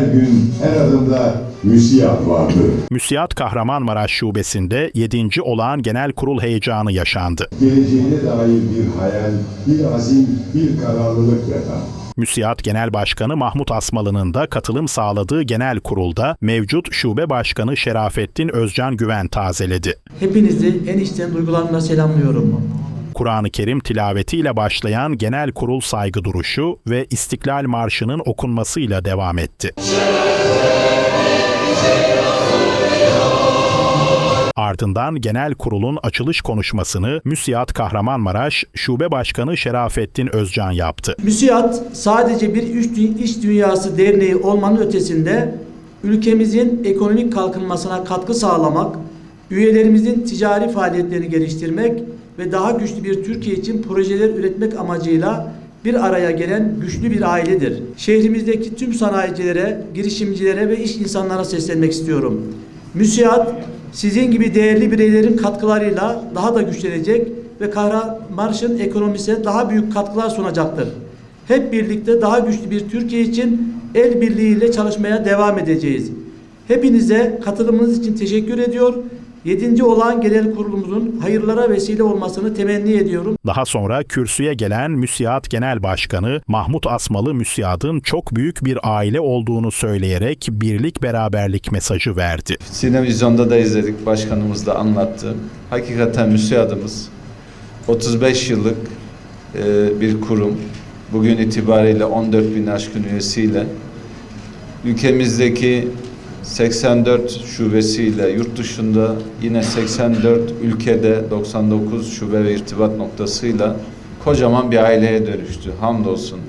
Her gün, her adımda müsiyat vardı. Müsiyat Kahramanmaraş Şubesi'nde 7. olağan genel kurul heyecanı yaşandı. Geleceğine dair bir hayal, bir azim, bir kararlılık yatan. Müsiyat Genel Başkanı Mahmut Asmalı'nın da katılım sağladığı genel kurulda mevcut şube başkanı Şerafettin Özcan Güven tazeledi. Hepinizi en içten duygularımla selamlıyorum. Kur'an-ı Kerim tilavetiyle başlayan genel kurul saygı duruşu ve İstiklal Marşı'nın okunmasıyla devam etti. Ardından genel kurulun açılış konuşmasını Müsiyat Kahramanmaraş Şube Başkanı Şerafettin Özcan yaptı. MÜSİAD sadece bir iş dünyası derneği olmanın ötesinde ülkemizin ekonomik kalkınmasına katkı sağlamak, üyelerimizin ticari faaliyetlerini geliştirmek ve daha güçlü bir Türkiye için projeler üretmek amacıyla bir araya gelen güçlü bir ailedir. Şehrimizdeki tüm sanayicilere, girişimcilere ve iş insanlara seslenmek istiyorum. MÜSİAD sizin gibi değerli bireylerin katkılarıyla daha da güçlenecek ve Kahramanmaraş'ın ekonomisine daha büyük katkılar sunacaktır. Hep birlikte daha güçlü bir Türkiye için el birliğiyle çalışmaya devam edeceğiz. Hepinize katılımınız için teşekkür ediyor. 7. olan genel kurulumuzun hayırlara vesile olmasını temenni ediyorum. Daha sonra kürsüye gelen Müsiyat Genel Başkanı Mahmut Asmalı Müsiyat'ın çok büyük bir aile olduğunu söyleyerek birlik beraberlik mesajı verdi. Sinevizyonda da izledik, başkanımız da anlattı. Hakikaten müsiyadımız 35 yıllık e, bir kurum. Bugün itibariyle 14 bin aşkın üyesiyle ülkemizdeki 84 şubesiyle yurt dışında yine 84 ülkede 99 şube ve irtibat noktasıyla kocaman bir aileye dönüştü. Hamdolsun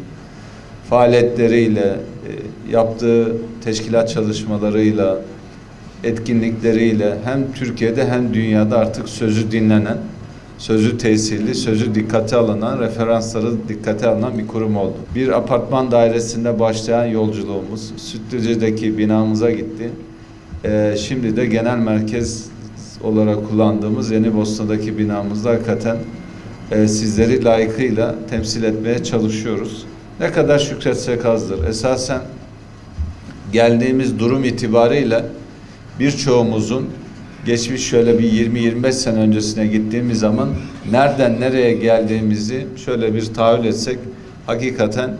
faaliyetleriyle, e, yaptığı teşkilat çalışmalarıyla, etkinlikleriyle hem Türkiye'de hem dünyada artık sözü dinlenen, sözü tesirli, sözü dikkate alınan, referansları dikkate alınan bir kurum oldu. Bir apartman dairesinde başlayan yolculuğumuz Sütlüce'deki binamıza gitti. Ee, şimdi de genel merkez olarak kullandığımız Yeni Bosna'daki binamızda hakikaten e, sizleri layıkıyla temsil etmeye çalışıyoruz. Ne kadar şükretsek azdır. Esasen geldiğimiz durum itibariyle birçoğumuzun geçmiş şöyle bir 20-25 sene öncesine gittiğimiz zaman nereden nereye geldiğimizi şöyle bir tahayyül etsek hakikaten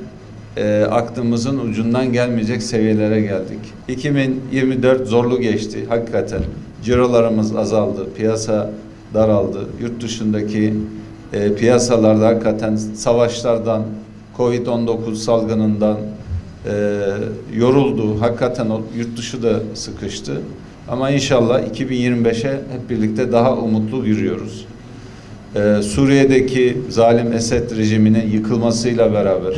e, aklımızın ucundan gelmeyecek seviyelere geldik. 2024 zorlu geçti hakikaten. Cirolarımız azaldı, piyasa daraldı. Yurt dışındaki e, piyasalarda hakikaten savaşlardan, Covid-19 salgınından e, yoruldu. Hakikaten o yurt dışı da sıkıştı. Ama inşallah 2025'e hep birlikte daha umutlu yürüyoruz. Ee, Suriye'deki zalim Esed rejiminin yıkılmasıyla beraber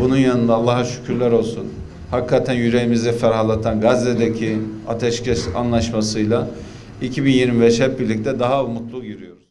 bunun yanında Allah'a şükürler olsun. Hakikaten yüreğimizi ferahlatan Gazze'deki ateşkes anlaşmasıyla 2025 hep birlikte daha umutlu yürüyoruz.